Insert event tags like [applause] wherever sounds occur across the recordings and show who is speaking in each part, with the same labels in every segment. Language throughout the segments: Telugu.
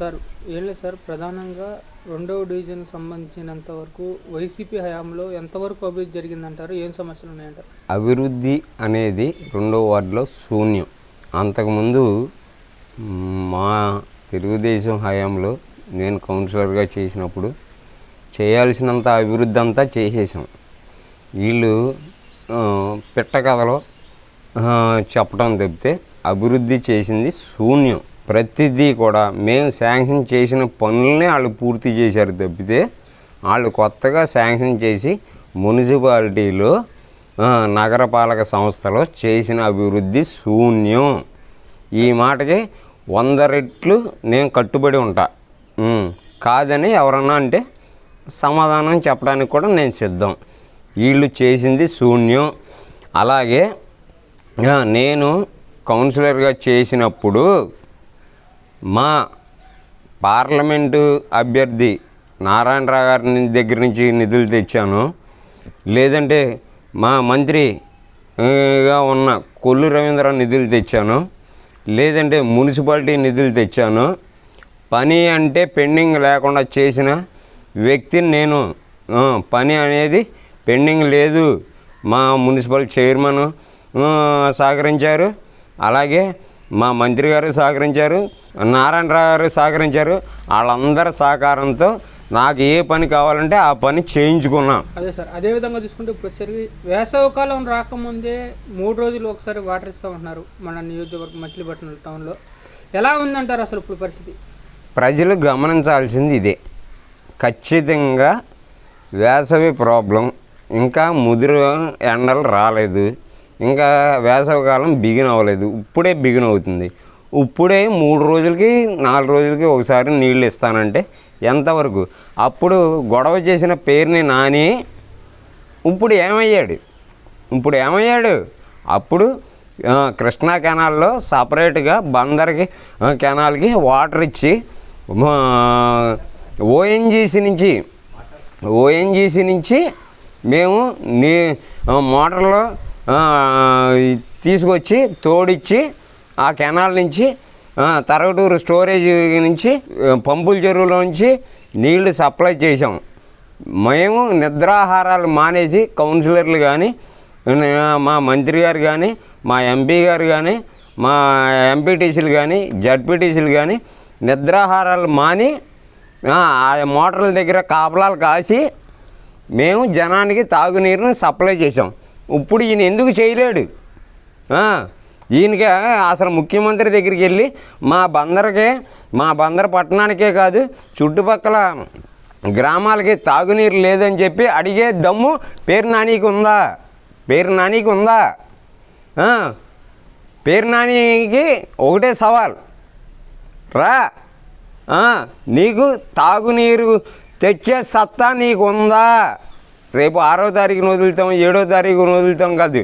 Speaker 1: సార్ ఏం లేదు సార్ ప్రధానంగా రెండవ డివిజన్ సంబంధించినంత వరకు వైసీపీ హయాంలో ఎంతవరకు అభివృద్ధి జరిగిందంటారు ఏం సమస్యలు ఉన్నాయంటారు?
Speaker 2: అభివృద్ధి అనేది రెండవ వార్డులో శూన్యం. అంతకుముందు మా తెలుగుదేశం హయాంలో నేను కౌన్సిలర్గా చేసినప్పుడు చేయాల్సినంత అభివృద్ధి అంతా చేసేసాం. వీళ్ళు పిట్ట కథలో చెప్పడం తప్పితే అభివృద్ధి చేసింది శూన్యం. ప్రతిదీ కూడా మేము శాంక్షన్ చేసిన పనులనే వాళ్ళు పూర్తి చేశారు తప్పితే వాళ్ళు కొత్తగా శాంక్షన్ చేసి మున్సిపాలిటీలో నగరపాలక సంస్థలో చేసిన అభివృద్ధి శూన్యం. ఈ మాటకి వంద రెట్లు నేను కట్టుబడి ఉంటా. కాదని ఎవరన్నా అంటే సమాధానం చెప్పడానికి కూడా నేను సిద్ధం. వీళ్ళు చేసింది శూన్యం. అలాగే నేను కౌన్సిలర్గా చేసినప్పుడు మా పార్లమెంటు అభ్యర్థి నారాయణరావు గారి దగ్గర నుంచి నిధులు తెచ్చాను. లేదంటే మా మంత్రిగా ఉన్న కొల్లు రవీంద్ర నిధులు తెచ్చాను. లేదంటే మున్సిపాలిటీ నిధులు తెచ్చాను. పని అంటే పెండింగ్ లేకుండా చేసిన వ్యక్తిని నేను. పని అనేది పెండింగ్ లేదు. మా మున్సిపల్ చైర్మన్ సహకరించారు. అలాగే మా మంత్రి గారు సహకరించారు నారాయణరావు గారు సహకరించారు. వాళ్ళందరి సహకారంతో నాకు ఏ పని కావాలంటే ఆ పని చేయించుకున్నాం.
Speaker 1: అదే సార్ అదే విధంగా చూసుకుంటే ఇప్పుడు వచ్చరికి వేసవకాలం రాకముందే మూడు రోజులు ఒకసారి వాటర్ ఇస్తామంటున్నారు మన నియోజకవర్గం మచిలీపట్నం టౌన్లో. ఎలా ఉందంటారు అసలు ఇప్పుడు పరిస్థితి?
Speaker 2: ప్రజలు గమనించాల్సింది ఇదే. ఖచ్చితంగా వేసవి ప్రాబ్లం ఇంకా ముదురు ఎండలు రాలేదు. ఇంకా వేసవికాలం బిగిన్ అవ్వలేదు. ఇప్పుడే బిగిన్ అవుతుంది. ఇప్పుడే మూడు రోజులకి నాలుగు రోజులకి ఒకసారి నీళ్ళు ఇస్తానంటే ఎంతవరకు? అప్పుడు గొడవ చేసిన పేరుని నాని ఇప్పుడు ఏమయ్యాడు? ఇప్పుడు ఏమయ్యాడు? అప్పుడు కృష్ణా కెనాల్లో సపరేట్గా బందర్కి కెనాల్కి వాటర్ ఇచ్చి ఓఎన్జీసీ నుంచి ఓఎన్జీసీ నుంచి మేము నీ మోటార్లో తీసుకొచ్చి తోడిచ్చి ఆ కెనాల్ నుంచి తరగటూరు స్టోరేజ్ నుంచి పంపుల చెరువులో నుంచి నీళ్ళు సప్లై చేసాం మేము నిద్రాహారాలు మానేసి కౌన్సిలర్లు కానీ మా మంత్రి గారు కానీ మా ఎంపీ గారు కానీ మా ఎంపీటీసీలు కానీ జడ్పీటీసీలు కానీ నిద్రాహారాలు మాని ఆ ఆ మోటార్ల దగ్గర కాపలాలు కాసి మేము జనానికి తాగునీరుని సప్లై చేసాం ఇప్పుడు ఈయన ఎందుకు చేయలేడు? ఈయనకి అసలు ముఖ్యమంత్రి దగ్గరికి వెళ్ళి మా బందరకే మా బందర పట్టణానికే కాదు చుట్టుపక్కల గ్రామాలకి తాగునీరు లేదని చెప్పి అడిగే దమ్ము పేరు నానికి ఉందా? పేరు నానికి ఉందా? పేరు నానికి ఒకటే సవాల్. రా. నీకు తాగునీరు తెచ్చే సత్తా నీకు ఉందా రేపు ఆరో తారీఖున వదులుతాం ఏడో తారీఖున వదులుతాం కాదు.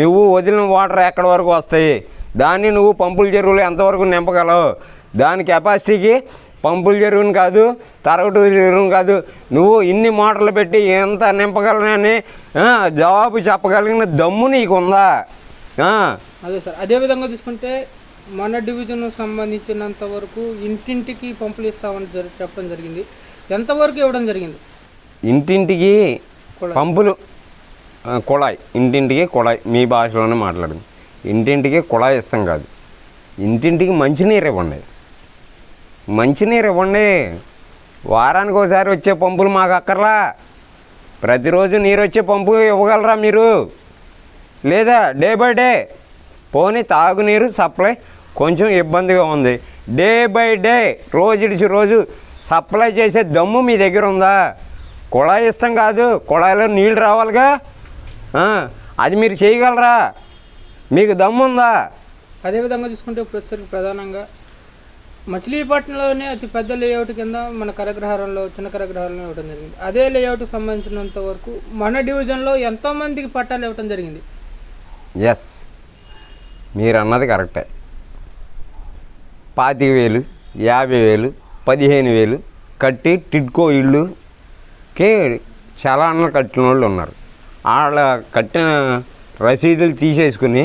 Speaker 2: నువ్వు వదిలిన వాటర్ ఎక్కడి వరకు వస్తాయి? దాన్ని నువ్వు పంపుల చెరువులు ఎంతవరకు నింపగలవు? దాని కెపాసిటీకి పంపుల చెరువుని కాదు తరగటు చెరువుని కాదు నువ్వు ఇన్ని మోటార్లు పెట్టి ఎంత నింపగలనని జవాబు చెప్పగలిగిన దమ్ము నీకుందా?
Speaker 1: అదే సార్ అదే విధంగా చూసుకుంటే మన డివిజన్ సంబంధించినంత వరకు ఇంటింటికి పంపులు ఇస్తామని చెప్పడం జరిగింది. ఎంతవరకు ఇవ్వడం జరిగింది?
Speaker 2: ఇంటింటికి. పంపులు కుళాయి. ఇంటింటికి కుళాయి. మీ భాషలోనే మాట్లాడండి. ఇంటింటికి కుళాయి ఇస్తాం కాదు. ఇంటింటికి మంచినీరు ఇవ్వండి. మంచినీరు ఇవ్వండి. వారానికి ఒకసారి వచ్చే పంపులు మాకు అక్కర్లా. ప్రతిరోజు నీరు వచ్చే పంపు ఇవ్వగలరా మీరు? లేదా డే బై డే? పోనీ తాగునీరు సప్లై కొంచెం ఇబ్బందిగా ఉంది. డే బై డే రోజు ఇడిచి రోజు సప్లై చేసే దమ్ము మీ దగ్గర ఉందా? కుళాయి ఇస్తాం కాదు. కుళాయిలో నీళ్ళు రావాలిగా. అది మీరు చేయగలరా? మీకు దమ్ము ఉందా
Speaker 1: అదే విధంగా చూసుకుంటే వచ్చరికి ప్రధానంగా మచిలీపట్నంలోనే అతి పెద్ద లేఅవుట్ కింద మన కరగ్రహారంలో చిన్న కరగ్రహారంలో ఇవ్వడం జరిగింది. అదే లేఅవుట్కి సంబంధించినంత వరకు మన డివిజన్లో ఎంతోమందికి పట్టాలు ఇవ్వడం జరిగింది.
Speaker 2: ఎస్ మీరు అన్నది కరెక్టే. పాతిక వేలు యాభై వేలు పదిహేను వేలు కట్టి టిడ్కో ఇళ్ళుకే చలానాలు కట్టిన వాళ్ళు ఉన్నారు. వాళ్ళ కట్టిన రసీదులు తీసేసుకుని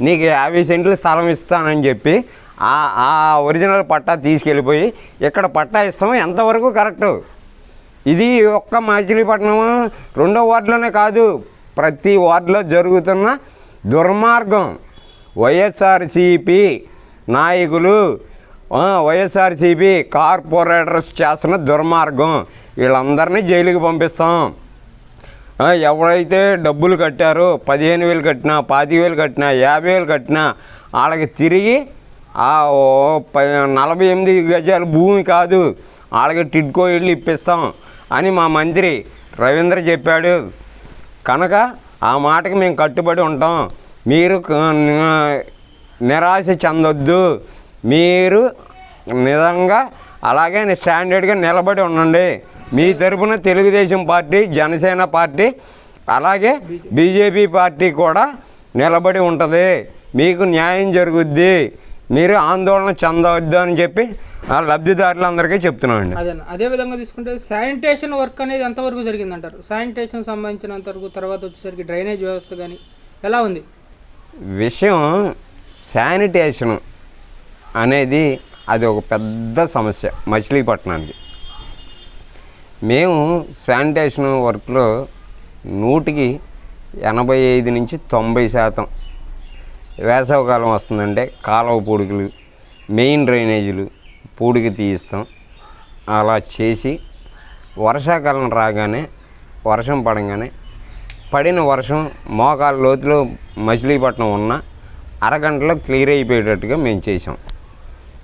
Speaker 2: నీకు యాభై సెంట్లు స్థలం ఇస్తానని చెప్పి ఆ ఆ ఒరిజినల్ పట్టా తీసుకెళ్ళిపోయి ఇక్కడ పట్టా ఇస్తాము ఎంతవరకు కరెక్టు? ఇది ఒక్క మచిలీపట్నం రెండో వార్డులోనే కాదు. ప్రతి వార్డులో జరుగుతున్న దుర్మార్గం. వైఎస్ఆర్సిపి నాయకులు వైఎస్ఆర్సీపీ కార్పొరేటర్స్ చేస్తున్న దుర్మార్గం. వీళ్ళందరినీ జైలుకి పంపిస్తాం. ఎవరైతే డబ్బులు కట్టారో పదిహేను వేలు కట్టినా పాతిక వేలు కట్టినా యాభై వేలు కట్టినా వాళ్ళకి తిరిగి ఆ ఓ ప నలభై ఎనిమిది గజాల భూమి కాదు వాళ్ళకి టిడ్కో ఇళ్ళు ఇప్పిస్తాం అని మా మంత్రి రవీంద్ర చెప్పాడు. కనుక ఆ మాటకి మేము కట్టుబడి ఉంటాం. మీరు నిరాశ చెందొద్దు. మీరు నిజంగా అలాగే స్టాండర్డ్గా నిలబడి ఉండండి. మీ తరపున తెలుగుదేశం పార్టీ జనసేన పార్టీ అలాగే బీజేపీ పార్టీ కూడా నిలబడి ఉంటుంది. మీకు న్యాయం జరుగుద్ది. మీరు ఆందోళన చెందవద్దు అని చెప్పి ఆ లబ్ధిదారులందరికీ చెప్తున్నామండి.
Speaker 1: అదే అదే విధంగా తీసుకుంటే శానిటేషన్ వర్క్ అనేది ఎంతవరకు జరిగిందంటారు? శానిటేషన్ సంబంధించినంత వరకు తర్వాత వచ్చేసరికి డ్రైనేజ్ వ్యవస్థ కానీ ఎలా ఉంది?
Speaker 2: విషయం శానిటేషన్ అనేది అది ఒక పెద్ద సమస్య మచిలీపట్నానికి. మేము శానిటేషన్ వర్క్లో నూటికి ఎనభై ఐదు నుంచి తొంభై శాతం వేసవకాలం వస్తుందంటే కాలువ పూడికలు మెయిన్ డ్రైనేజీలు పూడికి తీయిస్తాం. అలా చేసి వర్షాకాలం రాగానే వర్షం పడంగానే పడిన వర్షం మోకాల లోతులో మచిలీపట్నం ఉన్న అరగంటలో క్లియర్ అయిపోయేటట్టుగా మేము చేసాం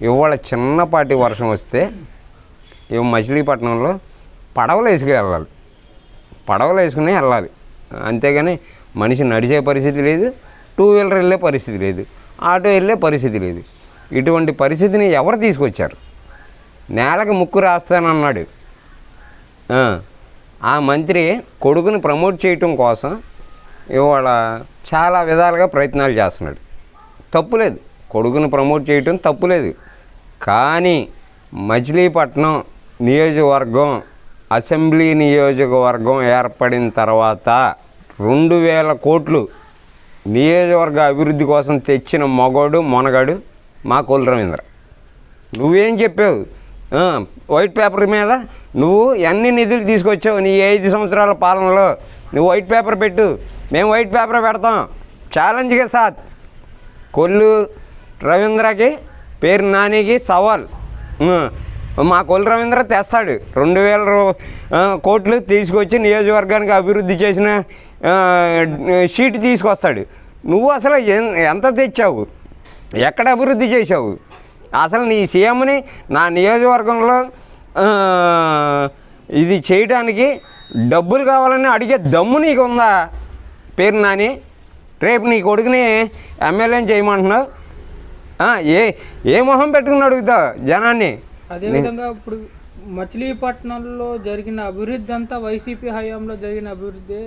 Speaker 2: ఇవాళ చిన్నపాటి వర్షం వస్తే ఇవి మచిలీపట్నంలో పడవలు వేసుకుని వెళ్ళాలి. పడవలు వేసుకుని వెళ్ళాలి. అంతేగాని మనిషి నడిచే పరిస్థితి లేదు టూ వీలర్ వెళ్ళే పరిస్థితి లేదు ఆటో వెళ్ళే పరిస్థితి లేదు. ఇటువంటి పరిస్థితిని ఎవరు తీసుకొచ్చారు? నేలకు ముక్కు రాస్తానన్నాడు. ఆ, ఆ మంత్రి కొడుకుని ప్రమోట్ చేయటం కోసం ఇవాళ చాలా విధాలుగా ప్రయత్నాలు చేస్తున్నాడు. తప్పులేదు కొడుకుని ప్రమోట్ చేయటం తప్పులేదు కానీ మచిలీపట్నం నియోజకవర్గం అసెంబ్లీ నియోజకవర్గం ఏర్పడిన తర్వాత రెండు వేల కోట్లు నియోజకవర్గ అభివృద్ధి కోసం తెచ్చిన మగోడు మొనగాడు మా కులరవీంద్ర నువ్వేం చెప్పావు? వైట్ పేపర్ మీద నువ్వు ఎన్ని నిధులు తీసుకొచ్చావు? నీ ఐదు సంవత్సరాల పాలనలో నువ్వు వైట్ పేపర్ పెట్టు. మేము వైట్ పేపర్ పెడతాం. ఛాలెంజ్గా సాత్ కొల్లు రవీంద్రకి పేరు నానికి సవాల్. మా కొలు రవీంద్ర తెస్తాడు. రెండు వేల కోట్లు తీసుకొచ్చి నియోజకవర్గానికి అభివృద్ధి చేసిన షీట్ తీసుకొస్తాడు. నువ్వు అసలు ఎంత తెచ్చావు? ఎక్కడ అభివృద్ధి చేసావు అసలు నీ సీఎంని నా నియోజకవర్గంలో ఇది చేయడానికి డబ్బులు కావాలని అడిగే దమ్ము నీకు ఉందా పేరు నాని రేపు నీ కొడుకుని ఎమ్మెల్యేని చేయమంటున్నావు. ఏ ఏ మొహం పెట్టుకుని అడుగుతావు జనాన్ని?
Speaker 1: అదేవిధంగా ఇప్పుడు మచిలీపట్నంలో జరిగిన అభివృద్ధి అంతా వైసీపీ హయాంలో జరిగిన అభివృద్ధి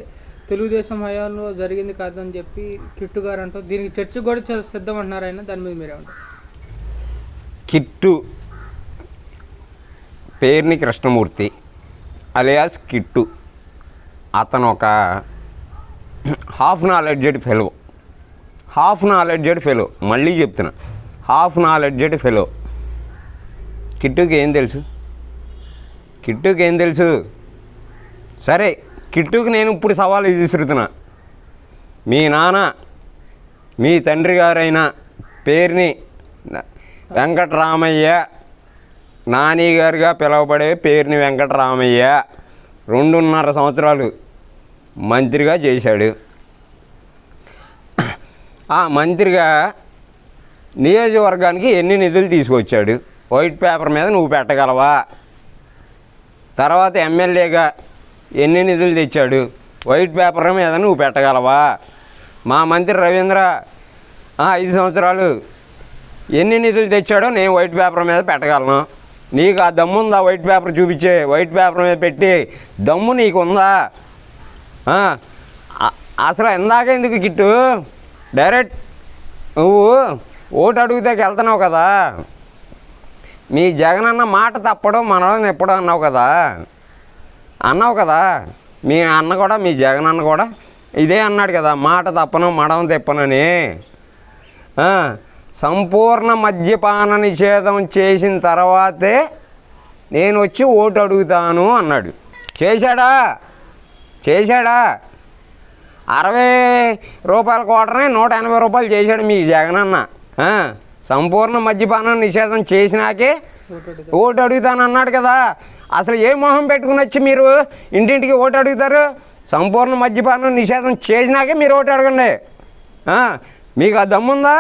Speaker 1: తెలుగుదేశం హయాంలో జరిగింది కాదని చెప్పి కిట్టు గారు అంటూ దీనికి చర్చ కూడా సిద్ధం అంటున్నారు ఆయన. దాని మీద మీరేమంటారు
Speaker 2: కిట్టు పేరుని కృష్ణమూర్తి అలియాస్ కిట్టు. అతను ఒక [clears throat] half knowledged fellow. Half knowledged fellow. మళ్ళీ చెప్తున్నా. Half knowledged fellow. కిట్టుకి ఏం తెలుసు? కిట్టుకి ఏం తెలుసు? సరే కిట్టుకి నేను ఇప్పుడు సవాలు విసురుతున్నా. మీ నాన్న మీ తండ్రి గారైన పేరుని వెంకటరామయ్య నాని గారుగా పిలువబడే పేరుని వెంకటరామయ్య రెండున్నర సంవత్సరాలు మంత్రిగా చేశాడు. ఆ మంత్రిగా నియోజకవర్గానికి ఎన్ని నిధులు తీసుకొచ్చాడు? వైట్ పేపర్ మీద నువ్వు పెట్టగలవా? తర్వాత ఎమ్మెల్యేగా ఎన్ని నిధులు తెచ్చాడు? వైట్ పేపర్ మీద నువ్వు పెట్టగలవా? మా మంత్రి రవీంద్ర ఐదు సంవత్సరాలు ఎన్ని నిధులు తెచ్చాడో నేను వైట్ పేపర్ మీద పెట్టగలను. నీకు ఆ దమ్ము ఉందా వైట్ పేపర్ చూపించే? వైట్ పేపర్ మీద పెట్టి దమ్ము నీకు ఉందా అసలు ఇందాక ఎందుకు కిట్టు? డైరెక్ట్ నువ్వు ఓటు అడుగుతాకి వెళ్తున్నావు కదా. మీ జగన్ అన్న మాట తప్పడం మనడం ఎప్పుడు అన్నావు కదా. అన్నావు కదా. మీ అన్న కూడా మీ జగన్ అన్న కూడా ఇదే అన్నాడు కదా మాట తప్పను మడం తిప్పనని. సంపూర్ణ మద్యపాన నిషేధం చేసిన తర్వాతే నేను వచ్చి ఓటు అడుగుతాను అన్నాడు. చేశాడా? చేశాడా? అరవై రూపాయల కోటనే నూట ఎనభై రూపాయలు చేశాడు మీ జగనన్న సంపూర్ణ మద్యపానం నిషేధం చేసినాకే
Speaker 1: ఓటు
Speaker 2: అడుగుతాను అన్నాడు కదా. అసలు ఏ మొహం పెట్టుకుని వచ్చి మీరు ఇంటింటికి ఓటు అడుగుతారు? సంపూర్ణ మద్యపానం నిషేధం చేసినాకే మీరు ఓటు అడగండి. మీకు ఆ దమ్ముందా?